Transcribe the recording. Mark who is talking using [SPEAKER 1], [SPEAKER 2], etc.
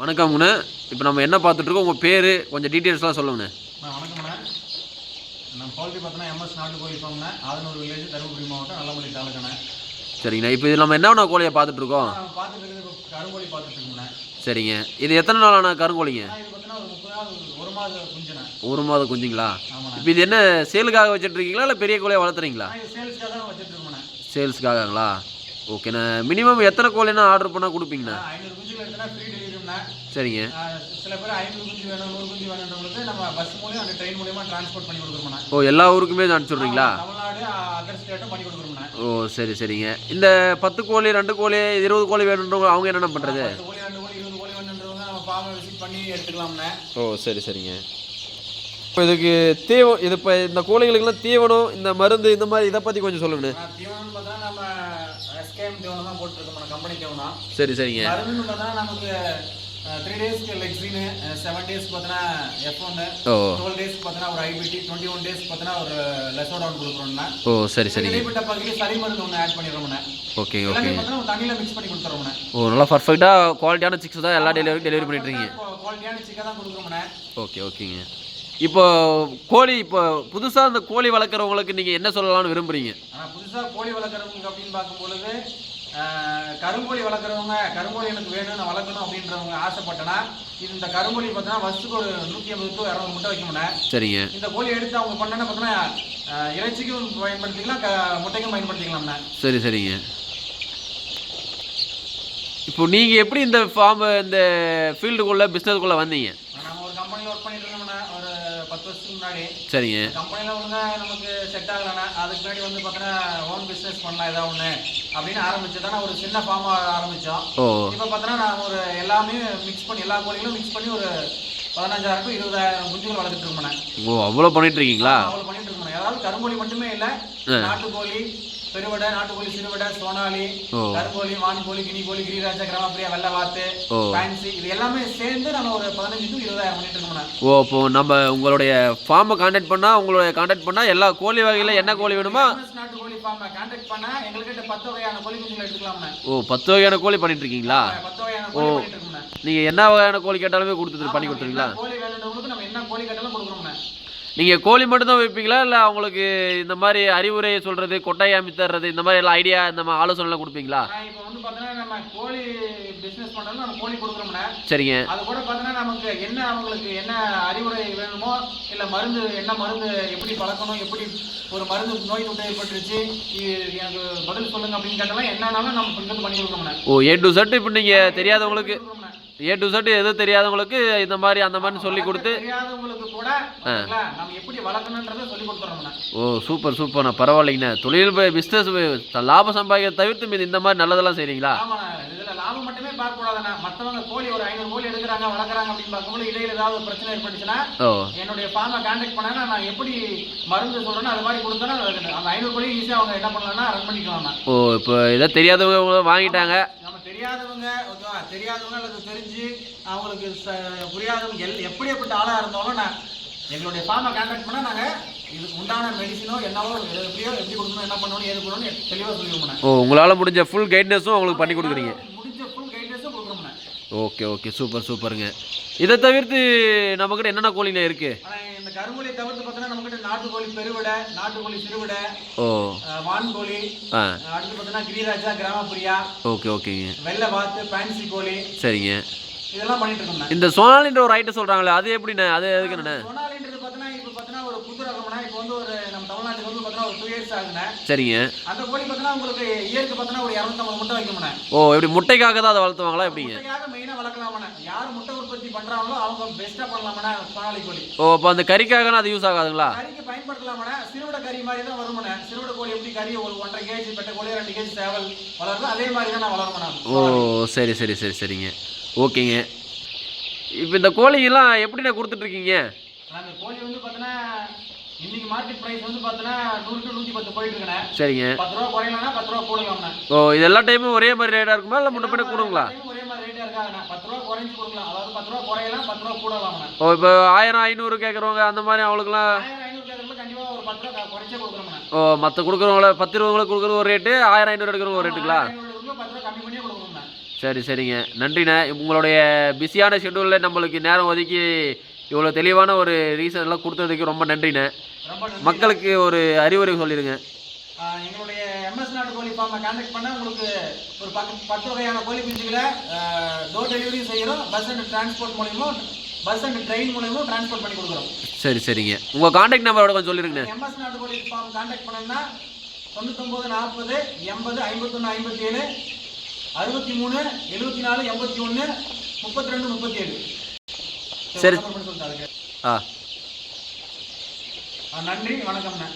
[SPEAKER 1] வணக்கம்ண்ணே இப்போ நம்ம என்ன பார்த்துட்ருக்கோம் உங்கள் பேர் கொஞ்சம் டீட்டெயில்ஸ்லாம் சொல்லுங்கண்ணே
[SPEAKER 2] வணக்கம்ண்ணா நம்ம குவாலிட்டி பார்த்தோன்னா எம்எஸ் நாட்டு கோழி ஃபார்ம்ண்ணே ஆதனூர் வில்லேஜ் தருமபுரி மாவட்டம் நல்லமல்லி தாலுக்காண்ணே
[SPEAKER 1] சரிங்கண்ணா. இப்போ இது நம்ம என்ன கோழியை பார்த்துட்ருக்கோம்
[SPEAKER 2] பார்த்துட்டு கருங்கோழி பார்த்துட்டு இருக்கோம்ண்ணே
[SPEAKER 1] சரிங்க. இது எத்தனை நாளான கருங்கோழிங்க?
[SPEAKER 2] ஒரு மாத
[SPEAKER 1] மாதம் குஞ்சுங்களா? இப்போ இது என்ன சேலுக்காக வச்சுட்ருக்கீங்களா இல்லை பெரிய கோழியை வளர்த்துறீங்களா? சேல்ஸுக்காகங்களா? ஓகேண்ணா. மினிமம் எத்தனை கோழினா ஆர்டர் பண்ணால் கொடுப்பீங்கண்ணா?
[SPEAKER 2] நான்
[SPEAKER 1] சரிங்க.
[SPEAKER 2] சில பேர் ஐநூறு குஞ்சு வேணும் நூறு குஞ்சு வேணுன்றவங்களுக்கு நம்ம பஸ் மூலியம் அந்த ட்ரெயின் மூலியமா டிரான்ஸ்போர்ட் பண்ணி கொடுக்குறோம்ண்ணே
[SPEAKER 1] ஓ எல்லா ஊருக்குமே அனுப்பிச்சுட்றீங்களா?
[SPEAKER 2] தமிழ்நாடு அதர் ஸ்டேட்டும் பண்ணி கொடுக்குறோம்ண்ணே
[SPEAKER 1] ஓ சரி சரிங்க. இந்த பத்து கோழி ரெண்டு கோழி இருபது கோழி வேணுன்றவங்க அவங்க என்னென்ன பண்ணுறது
[SPEAKER 2] கோழி ரெண்டு கோழி இருபது கோழி வேணுன்றவங்க நம்ம ஃபார்மை விசிட் பண்ணி எடுத்துக்கலாம்ண்ணே
[SPEAKER 1] ஓ சரி சரிங்க. இப்போ இதுக்கு தீவ இது இப்போ இந்த கோழிகளுக்கெல்லாம் தீவனம் இந்த மருந்து இந்த மாதிரி இதை பற்றி கொஞ்சம் சொல்லுங்கண்ணே.
[SPEAKER 2] ஆ, தீவனம்னு பார்த்தா நம்ம எஸ்கேஎம் தீவனம் தான் போட்டுருக்கோம் நம்ம கம்பெனி தீவனம்.
[SPEAKER 1] சரி சரிங்க.
[SPEAKER 2] மருந்துன்னு பார்த்தா நமக்கு த்ரீ டேஸ்க்கு லெக்ஸின் செவன் எஃப் ஒன்று
[SPEAKER 1] ஓ.
[SPEAKER 2] டுவெல் டேஸ்க்கு பார்த்தோன்னா ஒரு ஐபிடி டுவெண்ட்டி ஒன் டேஸ்க்கு பார்த்தோன்னா ஒரு லெசோடவுன் கொடுக்குறோம்னா
[SPEAKER 1] ஓ சரி சரிங்க.
[SPEAKER 2] இடைப்பட்ட பகுதியில் சளி மருந்து ஒன்று ஆட் பண்ணிடுறோம்ண்ணே.
[SPEAKER 1] Okay okay.
[SPEAKER 2] தண்ணியில் மிக்ஸ் பண்ணி கொடுத்துறோம்ண்ணே.
[SPEAKER 1] ஓ நல்லா பர்ஃபெக்டாக குவாலிட்டியான சிக்ஸ் தான் எல்லா டெலிவரி டெலிவரி பண்ணிட்டுருக்கீங்க
[SPEAKER 2] குவாலிட்டியான சிக்கன் தான் கொடுக்குறோம்ண்ணே.
[SPEAKER 1] ஓகே ஓகேங்க. இப்போ கோழி இப்போ புதுசாக இந்த கோழி வளர்க்குறவங்களுக்கு நீங்கள் என்ன சொல்லலாம்னு விரும்புறீங்க?
[SPEAKER 2] ஆனால் புதுசாக கோழி வளர்க்குறவங்க அப்படின்னு பார்க்கும்பொழுது கருங்கோழி வளர்க்குறவங்க கருங்கோழி எனக்கு வேணும் நான் வளர்க்கணும் அப்படின்றவங்க ஆசைப்பட்டனா இது இந்த கருங்கோழி பார்த்தோன்னா வருஷத்துக்கு ஒரு நூற்றி ஐம்பது டு இரநூறு முட்டை வைக்கணும்ண்ணே
[SPEAKER 1] சரிங்க.
[SPEAKER 2] இந்த கோழி எடுத்து அவங்க பண்ணனா பார்த்தோன்னா இறைச்சிக்கும் பயன்படுத்திக்கலாம் க முட்டைக்கும் பயன்படுத்திக்கலாம்ண்ணே
[SPEAKER 1] சரி சரிங்க. இப்போ நீங்கள் எப்படி இந்த ஃபார்ம் இந்த ஃபீல்டுக்குள்ளே பிஸ்னஸ்க்குள்ளே வந்தீங்க
[SPEAKER 2] நம்ம ஒரு கம்பெனியில் ஒர்க் பண்ணிட்டு இருந்தோம்ண்ணே ஒரு பத்து வருஷத்துக்கு முன்னாடி.
[SPEAKER 1] சரிங்க.
[SPEAKER 2] கம்பெனியில் ஒழுங்கா நமக்கு செட் ஆகலைண்ணே அதுக்கு முன்னாடி வந்து பார்த்தோன்னா ஓன் பிஸ்னஸ் பண்ணலாம் ஏதாவது ஒன்று அப்படின்னு ஆரம்பிச்சதான ஒரு சின்ன ஃபார்மாக ஆரம்பித்தோம் இப்போ பார்த்தோன்னா நான் ஒரு எல்லாமே மிக்ஸ் பண்ணி எல்லா கோழிகளும் மிக்ஸ் பண்ணி ஒரு பதினஞ்சாயிரம் இருபதாயிரம் குஞ்சுகள் வளர்த்துட்டு இருக்கோம்
[SPEAKER 1] ஓ அவ்வளோ பண்ணிட்டு இருக்கீங்களா?
[SPEAKER 2] அவ்வளோ பண்ணிட்டு இருக்கோம் அதாவது கருங்கோழி மட்டுமே இல்லை. நாட்டுக்கோழி பெருவடை நாட்டுக்கோழி சிறுவடை சோனாலி. கருங்கோழி வான்கோழி கினிக்கோழி கிரிராஜா கிராமப்பிரியா வெள்ளை வாத்து
[SPEAKER 1] ஓ.
[SPEAKER 2] ஃபேன்சி இது எல்லாமே சேர்ந்து நம்ம ஒரு பதினஞ்சு டு இருபதாயிரம் பண்ணிட்டு இருக்கோம்
[SPEAKER 1] ஓ இப்போ நம்ம உங்களுடைய ஃபார்மை காண்டாக்ட் பண்ணால் உங்களுடைய காண்டாக்ட் பண்ணால் எல்லா கோழி வகையில் என்ன கோழி வேணுமோ?
[SPEAKER 2] நாட்டுக்கோழி ஃபார்மை கான்டாக்ட் பண்ணா எங்ககிட்ட பத்து வகையான கோழி குஞ்சுகள் எடுத்துக்கலாம்ண்ணே.
[SPEAKER 1] ஓ பத்து வகையான கோழி பண்ணிட்டு இருக்கீங்களா?
[SPEAKER 2] பத்து வகையான கோழி பண்ணிட்டு இருக்கோம்ண்ணே.
[SPEAKER 1] நீங்கள் என்ன வகையான கோழி கேட்டாலுமே கொடுத்துட்டு பண்ணி கொடுத்துருவீங்களா?
[SPEAKER 2] என்ன கோழி வேணுன்றவங்களுக்கு நம்ம என்ன கோழி கேட்டாலும் கொடுக்குறோம்ண்ணே
[SPEAKER 1] நீங்கள் கோழி மட்டும் தான் வைப்பீங்களா? இல்லை அவங்களுக்கு இந்த மாதிரி அறிவுரை சொல்கிறது கொட்டாய் அமைத்து தர்றது இந்த மாதிரி எல்லாம் ஐடியா இந்த மாதிரி ஆலோசனைலாம் கொடுப்பீங்களா?
[SPEAKER 2] இப்போ வந்து பார்த்தோன்னா நம்ம கோழி பிஸ்னஸ் பண்ணாலும் நம்ம கோழி கொடுக்குறோம்ண்ணே
[SPEAKER 1] சரிங்க.
[SPEAKER 2] அது கூட பார்த்தோன்னா நமக்கு என்ன அவங்களுக்கு என்ன அறிவுரை வேணுமோ இல்லை மருந்து என்ன மருந்து எப்படி பழக்கணும் எப்படி ஒரு மருந்து நோய் தொற்று ஏற்பட்டுருச்சு இது எனக்கு பதில் சொல்லுங்க அப்படின்னு கேட்டாலும் என்னன்னாலும் நம்ம பண்ணி கொடுக்கணும்ண்ணே
[SPEAKER 1] ஓ ஏ டு செட் இப்போ நீங்கள் தெரியாதவங்களுக்கு. ஏ டு செட் எது தெரியாதவங்களுக்கு இந்த மாதிரி அந்த மாதிரி சொல்லி கொடுத்து ஓ சூப்பர் சூப்பர்ண்ணா பரவாயில்லைங்கண்ணா. தொழில் பிஸ்னஸ் லாபம் சம்பாதிக்கிறத தவிர்த்து மீது இந்த மாதிரி நல்லதெல்லாம் செய்கிறீங்களா
[SPEAKER 2] லாபம் மட்டுமே பார்க்க கூடாதுண்ணா மத்தவங்க கோழி ஒரு ஐநூறு கோழி எடுக்கிறாங்க வளர்க்குறாங்க அப்படின்னு பார்க்கும்போது இடையில ஏதாவது ஒரு பிரச்சனை ஏற்பட்டுச்சுன்னா
[SPEAKER 1] ஓ.
[SPEAKER 2] என்னுடைய ஃபார்மை கான்டாக்ட் பண்ணா நான் எப்படி மருந்து சொல்றேனோ அது மாதிரி கொடுத்தோன்னா அந்த ஐநூறு கோழி ஈஸியாக அவங்க என்ன பண்ணலாம்னா ரன் பண்ணிக்கலாம்ண்ணா.
[SPEAKER 1] ஓ இப்போ இதை தெரியாதவங்க வாங்கிட்டாங்க.
[SPEAKER 2] நம்ம தெரியாதவங்க ஓகேவா தெரியாதவங்க அல்லது தெரிஞ்சு அவங்களுக்கு புரியாதவங்க எல் எப்படியாப்பட்ட ஆளாக இருந்தாலும் நான் எங்களுடைய ஃபார்மை கான்டாக்ட் பண்ணால் நாங்கள் இதுக்கு உண்டான மெடிசினோ என்னவோ எப்படியோ எப்படி கொடுக்கணும் என்ன பண்ணணும் ஏது பண்ணணும் தெளிவாக சொல்லிடுவோம்ண்ணே
[SPEAKER 1] ஓ உங்களால் முடிஞ்ச ஃபுல் கைட்னஸும் அவங்களுக்கு பண்ணி கொடுக்குறீங்க.
[SPEAKER 2] முடிஞ்ச ஃபுல் கைடன்ஸும் கொடுக்குறோம்ண்ணே
[SPEAKER 1] ஓகே ஓகே சூப்பர் சூப்பருங்க இதை தவிர்த்து நம்மக்கிட்ட என்னென்ன கோழிங்க இருக்குது
[SPEAKER 2] கருங்கோழி தவிர்த்து பார்த்தோன்னா நம்மகிட்ட நாட்டுக்கோழி பெருவிடை நாட்டுக்கோழி சிறுவிடை
[SPEAKER 1] ஓ.
[SPEAKER 2] வான்கோழி அடுத்து பார்த்தோன்னா கிரிராஜா கிராமப்புரியா
[SPEAKER 1] ஓகே ஓகேங்க.
[SPEAKER 2] வெள்ளை வாத்து பேன்சி கோழி.
[SPEAKER 1] சரிங்க.
[SPEAKER 2] இதெல்லாம் பண்ணிட்டு
[SPEAKER 1] இந்த சோனாலின்ற ஒரு ஐட்டம் சொல்கிறாங்களே அது எப்படிண்ணே அது எதுக்கு என்னண்ணே?
[SPEAKER 2] சொனாலின்றது பார்த்தோன்னா இப்போ பார்த்தோன்னா ஒரு புது ரகம்னா இப்போ வந்து ஒரு நம்ம தமிழ்நாட்டுக்கு வந்து பார்த்தோன்னா ஒரு டூ இயர்ஸ்
[SPEAKER 1] சரிங்க.
[SPEAKER 2] அந்த கோழி பார்த்தோன்னா உங்களுக்கு இயற்கை பார்த்தோன்னா ஒரு இரநூத்தம்பது முட்டை வைக்கும்ண்ணே
[SPEAKER 1] ஓ எப்படி முட்டைக்காக தான் அதை வளர்த்துவாங்களா எப்படிங்க
[SPEAKER 2] முட்டைக்காக மெயினாக வளர்க்கலாமண்ணே யார் முட்டை உற்பத்தி பண்ணுறாங்களோ அவங்க பெஸ்ட்டாக பண்ணலாமண்ணே சொனாலி கோழி.
[SPEAKER 1] ஓ அப்போ அந்த கறிக்காகனா அது யூஸ் ஆகாதுங்களா?
[SPEAKER 2] கறிக்கு பயன்படுத்தலாமண்ணே சிறுவிட கறி மாதிரி தான் வருமண்ணே சிறுவிட கோழி எப்படி கறி ஒரு ஒன்றரை கேஜி பெட்ட கோழி ரெண்டு கேஜி சேவல் வளருதோ அதே மாதிரி தான் நான் வளரமண்ணே
[SPEAKER 1] ஓ சரி சரி சரி சரிங்க. ஓகேங்க. இப்போ இந்த கோழிங்கெல்லாம் எப்படிண்ணே கொடுத்துட்ருக்கீங்க?
[SPEAKER 2] அந்த கோழி வந்து பார்த்தோன்னா இன்னைக்கு மார்க்கெட் ப்ரைஸ் வந்து பார்த்தோன்னா நூறு டு நூற்றி பத்து போயிட்டு இருக்கேன்
[SPEAKER 1] சரிங்க.
[SPEAKER 2] பத்து ரூபா குறையலன்னா பத்து ரூபா கூடலாம்ண்ணே.
[SPEAKER 1] ஓ இது எல்லா டைமும் ஒரே மாதிரி ரேட்டாக இருக்குமா? இல்லை முன்ன பின்ன கூடுங்களா? ஓ இப்போ ஆயிரம் ஐநூறு கேட்குறவங்க அந்த மாதிரி அவங்களுக்குலாம் ஓ மற்ற கொடுக்குறவங்கள பத்து இருபதுங்களுக்கு கொடுக்குறது ஒரு ரேட்டு ஆயிரம் ஐநூறு எடுக்கிறவங்க ஒரு ரேட்டுங்களா சரி சரிங்க. நன்றிண்ணே. உங்களுடைய பிஸியான ஷெட்யூலில் நம்மளுக்கு நேரம் ஒதுக்கி இவ்வளோ தெளிவான ஒரு ரீசன் எல்லாம் கொடுத்ததுக்கு ரொம்ப நன்றிண்ணே. மக்களுக்கு ஒரு அறிவுரை சொல்லிடுங்க.
[SPEAKER 2] எங்களுடைய கோழி ஃபார்மை கான்டாக்ட் பண்ண உங்களுக்கு ஒரு பத்து பத்து வகையான கோழி குஞ்சுகளை டோர் டெலிவரி செய்கிறோம் பஸ் அண்ட் டிரான்ஸ்போர்ட் மூலியமும் பஸ் அண்ட் ட்ரெயின் மூலியமும் டிரான்ஸ்போர்ட் பண்ணி கொடுக்குறோம்.
[SPEAKER 1] சரி சரிங்க. உங்கள் காண்டாக்ட் நம்பரோட கொஞ்சம் சொல்லிடுங்கண்ணே
[SPEAKER 2] எம்எஸ் நாட்டு கோழி ஃபார்ம் கான்டாக்ட் பண்ணோம்னா தொண்ணூத்தொம்பது நாற்பது எண்பது ஐம்பத்தொன்று ஐம்பத்தி ஏழு அறுபத்தி மூணு எழுபத்தி நாலு எண்பத்தி ஒன்று முப்பத்தி ரெண்டு முப்பத்தி ஏழு
[SPEAKER 1] சரி.
[SPEAKER 2] ஆ, நன்றி. வணக்கம்ண்ணே.